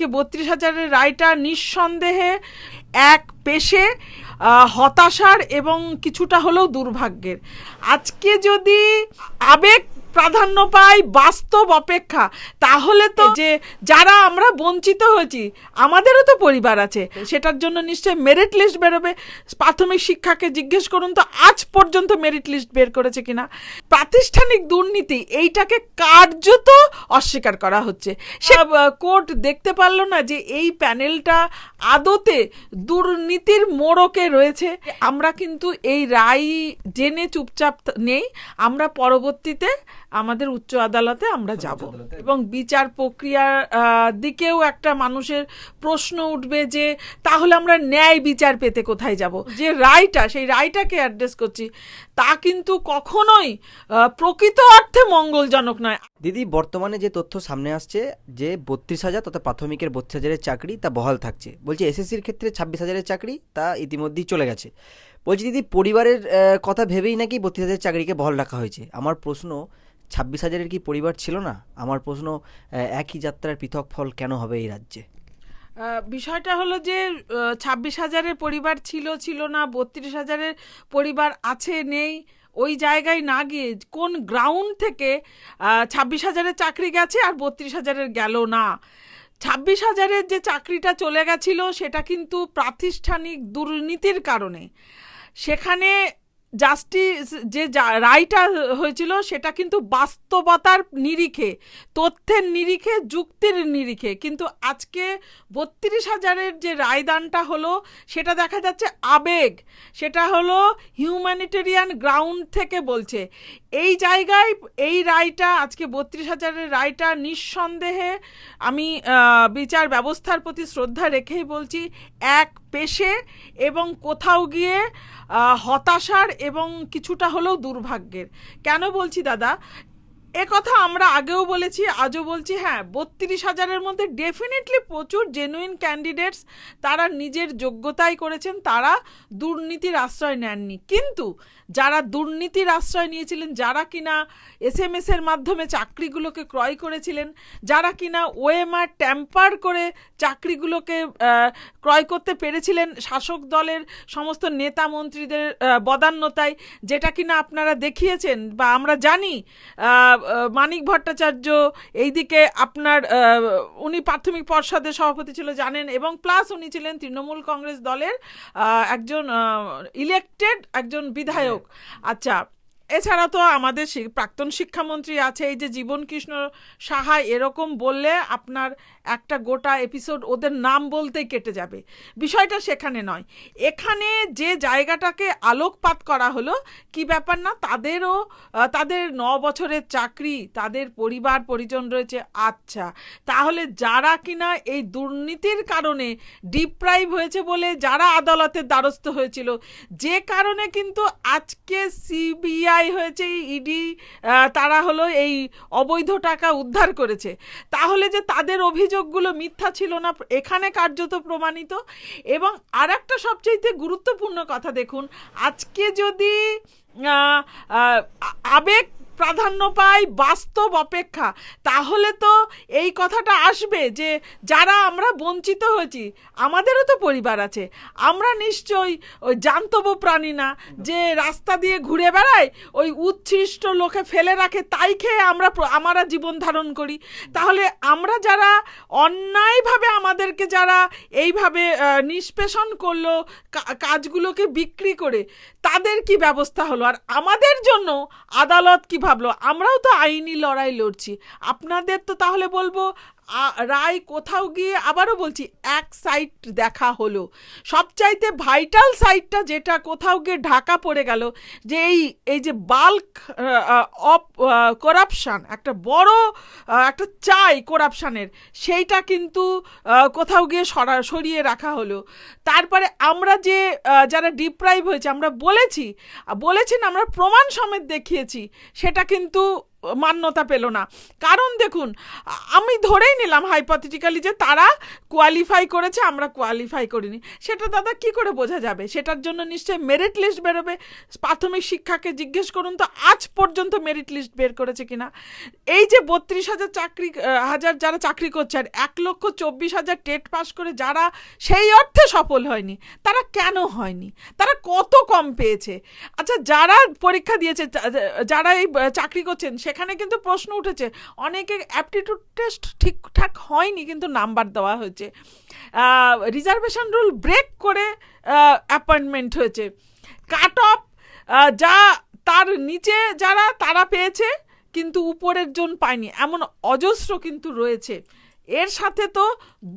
আজকে বত্রিশ হাজারের রায়টা নিঃসন্দেহে এক পেশে হতাশার এবং কিছুটা হলেও দুর্ভাগ্যের। আজকে যদি আবেগ প্রাধান্য পায় বাস্তব অপেক্ষা। তাহলে তো যে যারা আমরা বঞ্চিত হয়েছি আমাদেরও তো পরিবার আছে। সেটার জন্য নিশ্চয়ই মেরিট লিস্ট বেরোবে। প্রাথমিক শিক্ষাকে জিজ্ঞেস করুন তো আজ পর্যন্ত মেরিট লিস্ট বের করেছে কিনা? প্রাতিষ্ঠানিক দুর্নীতি এইটাকে কার্যত অস্বীকার করা হচ্ছে। সে কোর্ট দেখতে পারল না যে এই প্যানেলটা আদতে দুর্নীতির মোড়কে রয়েছে। আমরা কিন্তু এই রায় জেনে চুপচাপ নেই। আমরা পরবর্তীতে আমাদের উচ্চ আদালতে আমরা যাব। এবং বিচার প্রক্রিয়ার দিকেও একটা মানুষের প্রশ্ন উঠবে যে তাহলে আমরা ন্যায় বিচার পেতে কোথায় যাব? যে রায়টা সেই রায়টাকে অ্যাড্রেস করছি তা কিন্তু কখনোই প্রকৃত অর্থে মঙ্গলজনক নয়। দিদি বর্তমানে যে তথ্য সামনে আসছে যে বত্রিশ হাজার তথা প্রাথমিকের বত্রিশ হাজারের চাকরি তা বহাল থাকছে। বলছি এসএসসির ক্ষেত্রে ছাব্বিশ হাজারের চাকরি তা ইতিমধ্যেই চলে গেছে। বলছি দিদি পরিবারের কথা ভেবেই নাকি বত্রিশ হাজারের চাকরিকে বহাল রাখা হয়েছে? আমার প্রশ্ন ছাব্বিশ হাজারের কি পরিবার ছিল না? আমার প্রশ্ন একই যাত্রার পৃথক ফল কেন হবে এই রাজ্যে? বিষয়টা হলো যে ছাব্বিশ হাজারের পরিবার ছিল ছিল না, বত্রিশ হাজারের পরিবার আছে, নেই, ওই জায়গায় না গিয়ে কোন গ্রাউন্ড থেকে ছাব্বিশ হাজারের চাকরি গেছে আর বত্রিশ হাজারের গেল না? ছাব্বিশ হাজারের যে চাকরিটা চলে গেছিল, সেটা কিন্তু প্রাতিষ্ঠানিক দুর্নীতির কারণে। সেখানে জাস্টিস যে রায়টা হয়েছিল সেটা কিন্তু বাস্তবতার নিরিখে, তথ্যের নিরিখে, যুক্তির নিরিখে। কিন্তু আজকে বত্রিশ হাজারের যে রায়দানটা হলো, সেটা দেখা যাচ্ছে আবেগ। সেটা হলো হিউম্যানিটেরিয়ান গ্রাউন্ড থেকে বলছে। এই জায়গায় এই রায়টা, আজকে বত্রিশ হাজারের রায়টা নিঃসন্দেহে আমি বিচার ব্যবস্থার প্রতি শ্রদ্ধা রেখেই বলছি, এক পেশে এবং কোথাও গিয়ে হতাশার এবং কিছুটা হলেও দুর্ভাগ্যের। কেন বলছি দাদা? এ কথা আমরা আগেও বলেছি, আজও বলছি হ্যাঁ বত্রিশ হাজারের মধ্যে ডেফিনেটলি প্রচুর জেনুইন ক্যান্ডিডেটস তারা নিজের যোগ্যতাই করেছেন, তারা দুর্নীতির আশ্রয় নেননি। কিন্তু যারা দুর্নীতির আশ্রয় নিয়েছিলেন, যারা কিনা এস এর মাধ্যমে চাকরিগুলোকে ক্রয় করেছিলেন, যারা কিনা ওএমআর ট্যাম্পার করে চাকরিগুলোকে ক্রয় করতে পেরেছিলেন, শাসক দলের সমস্ত নেতা মন্ত্রীদের বদান্যতায়, যেটা কিনা আপনারা দেখিয়েছেন বা আমরা জানি মানিক ভট্টাচার্য এইদিকে আপনার উনি প্রাথমিক পর্ষদের সভাপতি ছিল, জানেন, এবং প্লাস উনি ছিলেন তৃণমূল কংগ্রেস দলের একজন ইলেকটেড একজন বিধায়ক। আচ্ছা এছাড়া তো আমাদের প্রাক্তন শিক্ষামন্ত্রী আছে, এই যে জীবন কৃষ্ণ সাহা এরকম বললে আপনার একটা গোটা এপিসোড ওদের নাম বলতেই কেটে যাবে। বিষয়টা সেখানে নয়। এখানে যে জায়গাটাকে আলোকপাত করা হলো, কি ব্যাপার না, তাদেরও তাদের ন বছরের চাকরি, তাদের পরিবার, পরিজন রয়েছে আচ্ছা তাহলে যারা কিনা এই দুর্নীতির কারণে ডিপ্রাইভ হয়েছে বলে যারা আদালতের দ্বারস্থ হয়েছিল, যে কারণে কিন্তু আজকে সিবিআই হয়েছে ইডি তারা হলো এই অবৈধ টাকা উদ্ধার করেছে। তাহলে যে তাদের অভিযোগগুলো মিথ্যা ছিল না, এখানে কার্যত প্রমাণিত। এবং আর একটা সবচেয়ে গুরুত্বপূর্ণ কথা দেখুন, আজকে যদি আবেগ প্রাধান্য পায় বাস্তব অপেক্ষা। তাহলে তো এই কথাটা আসবে যে যারা আমরা বঞ্চিত হয়েছি, আমাদেরও তো পরিবার আছে। আমরা নিশ্চয়ই ওই জান্তব প্রাণী না, যে রাস্তা দিয়ে ঘুরে বেড়ায়, ওই উচ্ছিষ্ট লোকে ফেলে রাখে, তাই খেয়ে আমরা আমরা জীবন ধারণ করি। তাহলে আমরা যারা অন্যায়ভাবে আমাদেরকে যারা এইভাবে নিষ্পেষণ করল কাজগুলোকে বিক্রি করে তাদের কি ব্যবস্থা হলো? আর আমাদের জন্য আদালত কি ভাবলো? আমরাও তো আইনি লড়াই লড়ছি। আপনাদের তো তাহলে বলব রায় কোথাও গিয়ে আবারও বলছি, এক সাইট দেখা হলো। সবচাইতে ভাইটাল সাইটটা যেটা কোথাও গিয়ে ঢাকা পড়ে গেল, যে এই এই যে বাল্ক অফ করাপশান একটা বড় একটা চাই করাপশানের সেইটা কিন্তু কোথাও গিয়ে সরা, সরিয়ে রাখা হলো। তারপরে আমরা যে যারা ডিপ্রাইভ হয়েছে, আমরা বলেছি বলেছেন আমরা প্রমাণ সমেত দেখিয়েছি, সেটা কিন্তু মান্যতা পেল না। কারণ দেখুন, আমি ধরেই নিলাম হাইপথেটিক্যালি যে তারা কোয়ালিফাই করেছে, আমরা কোয়ালিফাই করিনি। সেটা দাদা কি করে বোঝা যাবে? সেটার জন্য নিশ্চয়ই মেরিট লিস্ট বেরোবে। প্রাথমিক শিক্ষাকে জিজ্ঞেস করুন তো, আজ পর্যন্ত মেরিট লিস্ট বের করেছে কিনা? এই যে বত্রিশ হাজার চাকরি হাজার যারা চাকরি করছে, আর এক লক্ষ চব্বিশ হাজার টেট পাস করে যারা, সেই অর্থে সফল হয়নি, তারা কেন হয়নি? তারা কত কম পেয়েছে? আচ্ছা যারা পরীক্ষা দিয়েছে যারা এই চাকরি করছেন সেখানে কিন্তু প্রশ্ন উঠেছে। অনেকে অ্যাপটিটিউড টেস্ট ঠিকঠাক হয়নি কিন্তু নাম্বার দেওয়া হয়েছে। রিজার্ভেশন রুল ব্রেক করে অ্যাপয়েন্টমেন্ট হয়েছে। কাট অফ যা তার নিচে যারা, তারা পেয়েছে কিন্তু উপরের জন পায়নি। এমন অজস্র কিন্তু রয়েছে। এর সাথে তো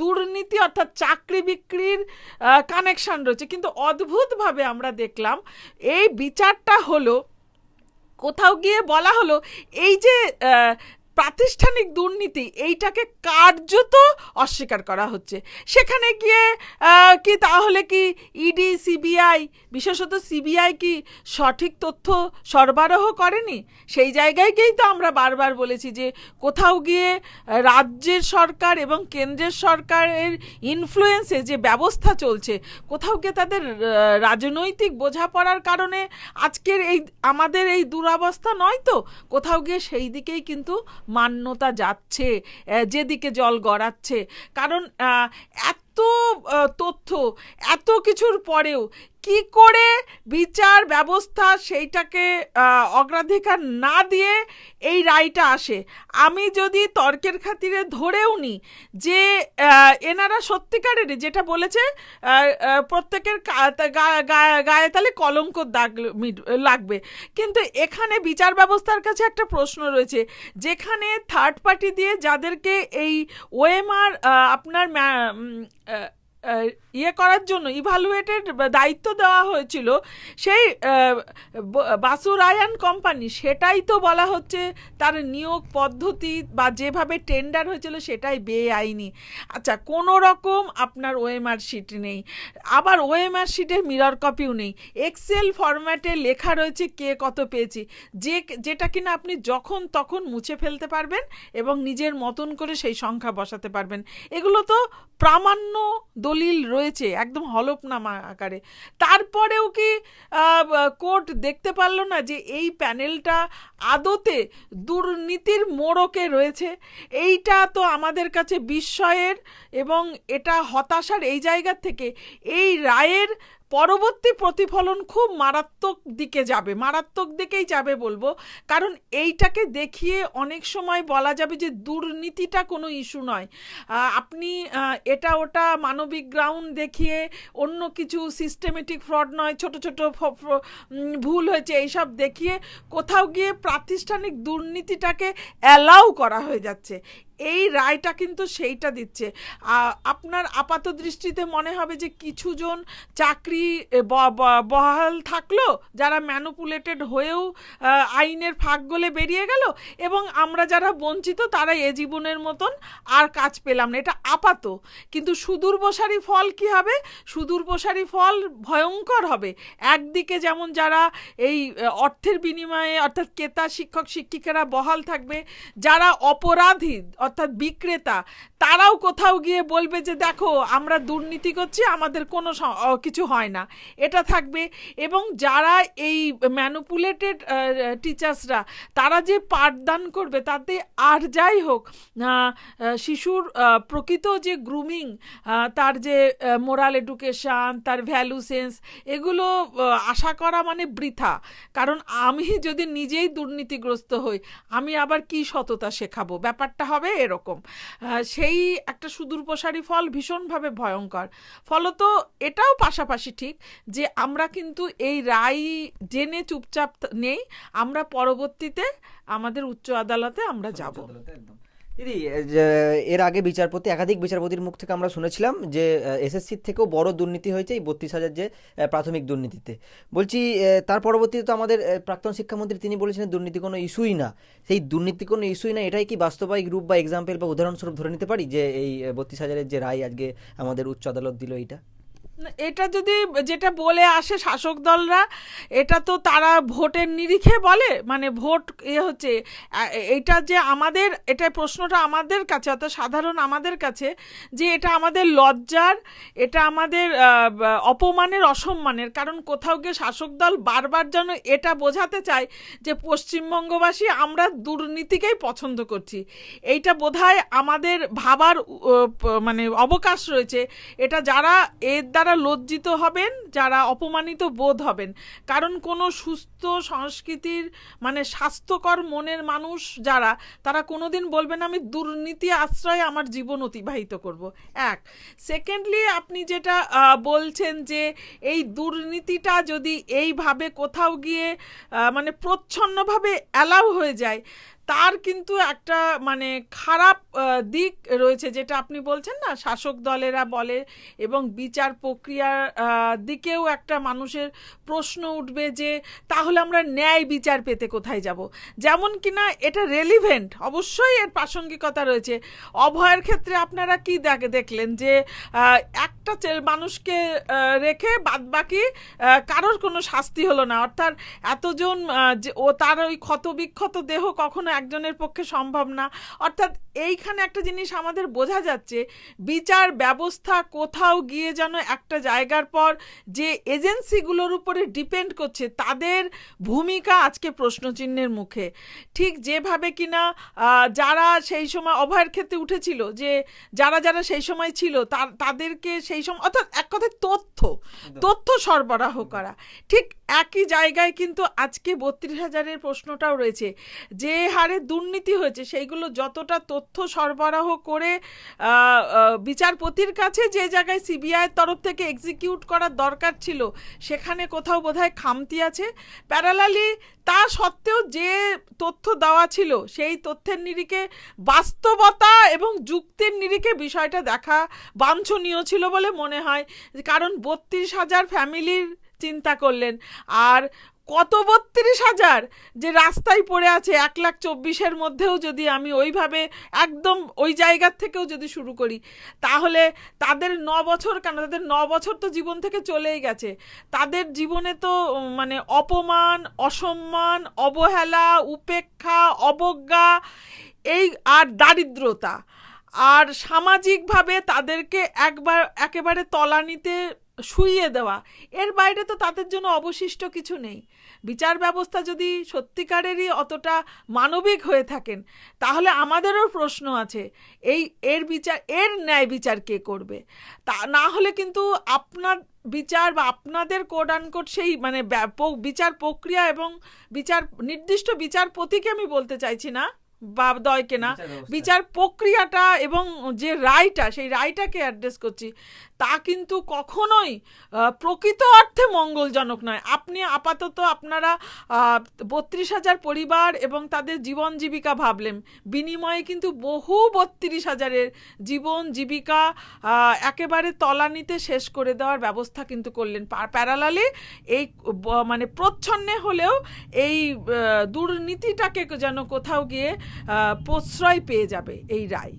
দুর্নীতি অর্থাৎ চাকরি বিক্রির কানেকশন রয়েছে। কিন্তু অদ্ভুতভাবে আমরা দেখলাম, এই বিচারটা হলো কোথাও গিয়ে বলা হলো এই যে প্রাতিষ্ঠানিক দুর্নীতি, এইটাকে কার্যত অস্বীকার করা হচ্ছে। সেখানে গিয়ে কি তাহলে কি ইডি সিবিআই বিশেষত সিবিআই কি সঠিক তথ্য সরবরাহ করেনি? সেই জায়গায় গিয়েই তো আমরা বারবার বলেছি যে কোথাও গিয়ে রাজ্যের সরকার এবং কেন্দ্রের সরকারের ইনফ্লুয়েন্সে যে ব্যবস্থা চলছে, কোথাও গিয়ে তাদের রাজনৈতিক বোঝাপড়ার কারণে আজকের এই, আমাদের এই দুরবস্থা নয় তো? কোথাও গিয়ে সেই দিকেই কিন্তু মান্যতা যাচ্ছে যেদিকে জল গড়াচ্ছে। কারণ এত তথ্য এত কিছুর পরেও কি করে বিচার ব্যবস্থা সেইটাকে অগ্রাধিকার না দিয়ে এই রায়টা আসে? আমি যদি তর্কের খাতিরে ধরেও নিই যে এনারা সত্যিকারেরই যেটা বলেছে প্রত্যেকের গায়ে তালে কলঙ্ক দাগ লাগবে। কিন্তু এখানে বিচার ব্যবস্থার কাছে একটা প্রশ্ন রয়েছে, যেখানে থার্ড পার্টি দিয়ে যাদেরকে এই ওএমআর আপনার ইয়ে করার জন্য ইভালুয়েটেড দায়িত্ব দেওয়া হয়েছিল সেই আহ, ব- বাসু রায়ান কোম্পানি সেটাই তো বলা হচ্ছে তার নিয়োগ পদ্ধতি বা যেভাবে টেন্ডার হয়েছিল সেটাই বেআইনি। আচ্ছা কোনো রকম আপনার ওএমআর শিট নেই। আবার ওএমআর শিটের মিরর কপিও নেই। এক্সেল ফরম্যাটে লেখা রয়েছে কে কত পেয়েছি। যে যেটা কিনা আপনি যখন তখন মুছে ফেলতে পারবেন এবং নিজের মতন করে সেই সংখ্যা বসাতে পারবেন। এগুলো তো প্রামাণ্য দলিল রয়েছে একদম হলফনামা আকারে। তারপরেও কি কোর্ট দেখতে পারল না যে এই প্যানেলটা আদতে দুর্নীতির মোড়কে রয়েছে? এইটা তো আমাদের কাছে বিস্ময়ের এবং এটা হতাশার এই জায়গা থেকে এই রায়ের পরবর্তী প্রতিফলন খুব মারাত্মক দিকে যাবে, মারাত্মক দিকেই যাবে বলব। কারণ এইটাকে দেখিয়ে অনেক সময় বলা যাবে যে দুর্নীতিটা কোনো ইস্যু নয়। আপনি এটা ওটা মানবিক গ্রাউন্ড দেখিয়ে অন্য কিছু সিস্টেমেটিক ফ্রড নয়, ছোট ছোট ভুল হয়েছে, এইসব দেখিয়ে কোথাও গিয়ে প্রাতিষ্ঠানিক দুর্নীতিটাকে অ্যালাউ করা হয়ে যাচ্ছে। এই রায়টা কিন্তু সেইটা দিচ্ছে। আপনার আপাত দৃষ্টিতে মনে হবে যে কিছুজন চাকরি বহাল থাকল, যারা ম্যানুপুলেটেড হয়েও আইনের ফাঁক গলে বেরিয়ে গেল, এবং আমরা যারা বঞ্চিত তারা এ জীবনের মতন আর কাজ পেলাম না। এটা আপাত। কিন্তু সুদূর প্রসারী ফল কি হবে? সুদূর প্রসারী ফল ভয়ঙ্কর হবে। একদিকে যেমন যারা এই অর্থের বিনিময়ে, অর্থাৎ ক্রেতা, শিক্ষক, শিক্ষিকারা বহাল থাকবে, যারা অপরাধী অর্থাৎ বিক্রেতা, তারাও কোথাও গিয়ে বলবে যে, দেখো, আমরা দুর্নীতি করছি, আমাদের কোনো কিছু হয় না। এটা থাকবে এবং যারা এই ম্যানুপুলেটেড টিচার্সরা তারা যে পাঠদান করবে, তাতে আর যাই হোক শিশুর প্রকৃত যে গ্রুমিং তার যে মোরাল এডুকেশান তার ভ্যালু সেন্স এগুলো আশা করা মানে বৃথা। কারণ আমি যদি নিজেই দুর্নীতিগ্রস্ত হই, আমি আবার কি সততা শেখাবো? ব্যাপারটা হবে এরকম। সেই একটা সুদূর প্রসারী ফল ভীষণভাবে ভয়ঙ্কর। ফলত এটাও পাশাপাশি ঠিক যে আমরা কিন্তু এই রায় জেনে চুপচাপ নেই আমরা পরবর্তীতে আমাদের উচ্চ আদালতে আমরা যাব। দিদি এর আগে বিচারপতি, একাধিক বিচারপতির মুখ থেকে আমরা শুনেছিলাম যে এসএসসির থেকেও বড় দুর্নীতি হয়েছে এই বত্রিশ হাজার যে প্রাথমিক দুর্নীতিতে। বলছি তার পরবর্তীতে তো আমাদের প্রাক্তন শিক্ষামন্ত্রী তিনি বলেছিলেন দুর্নীতি কোনো ইস্যুই না। সেই দুর্নীতি কোনো ইস্যুই না, এটাই কি বাস্তবায়িক রূপ বা এক্সাম্পল বা উদাহরণস্বরূপ ধরে নিতে পারি যে, এই বত্রিশ হাজারের যে রায় আজকে আমাদের উচ্চ আদালত দিল এইটা? এটা যদি যেটা বলে আসে শাসক দলরা, এটা তো তারা ভোটের নিরিখে বলে। মানে ভোট এ হচ্ছে এটা যে আমাদের, এটা প্রশ্নটা আমাদের কাছে, অর্থাৎ সাধারণ আমাদের কাছে, যে এটা আমাদের লজ্জার, এটা আমাদের অপমানের, অসম্মানের। কারণ কোথাও গিয়ে শাসক দল বারবার যেন এটা বোঝাতে চায় যে পশ্চিমবঙ্গবাসী আমরা দুর্নীতিকেই পছন্দ করছি। এইটা বোধহয় আমাদের ভাবার মানে অবকাশ রয়েছে। এটা যারা এর দ্বারা লজ্জিত হবেন, যারা অপমানিত বোধ হবেন। কারণ কোনো সুস্থ সংস্কৃতির মানে স্বাস্থ্যকর মনের মানুষ যারা, তারা কোনোদিন বলবেন আমি দুর্নীতি আশ্রয়ে আমার জীবন অতিবাহিত করব। এক। সেকেন্ডলি আপনি যেটা বলছেন যে এই দুর্নীতিটা যদি এইভাবে কোথাও গিয়ে মানে প্রচ্ছন্নভাবে অ্যালাউ হয়ে যায় তার কিন্তু একটা মানে খারাপ দিক রয়েছে যেটা আপনি বলছেন না, শাসক দলেরা বলে এবং বিচার প্রক্রিয়ার দিকেও একটা মানুষের প্রশ্ন উঠবে যে তাহলে আমরা ন্যায় বিচার পেতে কোথায় যাব? যেমন কিনা এটা রেলিভেন্ট অবশ্যই এর প্রাসঙ্গিকতা রয়েছে। অভয়ের ক্ষেত্রে আপনারা কি দেখে, দেখলেন যে একটা মানুষকে রেখে বাদবাকি কারোর কোনো শাস্তি হলো না। অর্থাৎ এতজন ও তার ওই ক্ষতবিক্ষত দেহ কখনো একজনের পক্ষে সম্ভব না। অর্থাৎ এইখানে একটা জিনিস আমাদের বোঝা যাচ্ছে বিচার ব্যবস্থা কোথাও গিয়ে যেন একটা জায়গার পর যে এজেন্সিগুলোর উপরে ডিপেন্ড করছে তাদের ভূমিকা আজকে প্রশ্নচিহ্নের মুখে। ঠিক যেভাবে কিনা যারা সেই সময় অভয়ের ক্ষেত্রে উঠেছিল যে যারা যারা সেই সময় ছিল তাদেরকে সেই সময় অর্থাৎ এক কথায় তথ্য তথ্য সরবরাহ করা। ঠিক একই জায়গায় কিন্তু আজকে বত্রিশ হাজারের প্রশ্নটাও রয়েছে যে হারে দুর্নীতি হয়েছে, সেইগুলো যতটা তথ্য সরবরাহ করে বিচারপতির কাছে যে জায়গায় সিবিআইয়ের তরফ থেকে এক্সিকিউট করার দরকার ছিল, সেখানে কোথাও বোধহয় খামতি আছে। প্যারালালি তা সত্ত্বেও যে তথ্য দেওয়া ছিল, সেই তথ্যের নিরিখে বাস্তবতা এবং যুক্তির নিরিখে বিষয়টা দেখা বাঞ্ছনীয় ছিল বলে মনে হয়। কারণ বত্রিশ হাজার ফ্যামিলির চিন্তা করলেন, আর কত বত্রিশ হাজার? যে রাস্তায় পড়ে আছে এক লাখ চব্বিশের মধ্যেও যদি আমি ওইভাবে একদম ওই জায়গার থেকেও যদি শুরু করি, তাহলে তাদের ন বছর কেন? তাদের ন বছর তো জীবন থেকে চলেই গেছে। তাদের জীবনে তো মানে অপমান, অসম্মান, অবহেলা, উপেক্ষা, অবজ্ঞা, এই আর দারিদ্রতা। আর সামাজিকভাবে তাদেরকে একবার, একেবারে তলানিতে শুইয়ে দেওয়া। এর বাইরে তো তাদের জন্য অবশিষ্ট কিছু নেই। বিচার ব্যবস্থা যদি সত্যিকারেরই অতটা মানবিক হয়ে থাকেন তাহলে আমাদেরও প্রশ্ন আছে এই এর বিচার এর ন্যায় বিচার কে করবে? তা না হলে কিন্তু আপনার বিচার বা আপনাদের কোড আনকোড সেই মানে ব্যাপক বিচার প্রক্রিয়া এবং বিচার নির্দিষ্ট বিচারপতিকে আমি বলতে চাইছি না বা দয়কে না বিচার বিচার প্রক্রিয়াটা এবং যে রায়টা সেই রায়টাকে অ্যাড্রেস করছি। তা কিন্তু কখনোই প্রকৃত অর্থে মঙ্গলজনক নয়। আপনি আপাতত আপনারা বত্রিশ হাজার পরিবার এবং তাদের জীবন জীবিকা ভাবলেন। বিনিময়ে কিন্তু বহু বত্রিশ হাজারের জীবন জীবিকা একেবারে তলানিতে শেষ করে দেওয়ার ব্যবস্থা কিন্তু করলেন। প্যারালালে এই মানে প্রচ্ছন্নে হলেও এই দুর্নীতিটাকে যেন কোথাও গিয়ে প্রশ্রয় পেয়ে যাবে এই রায়।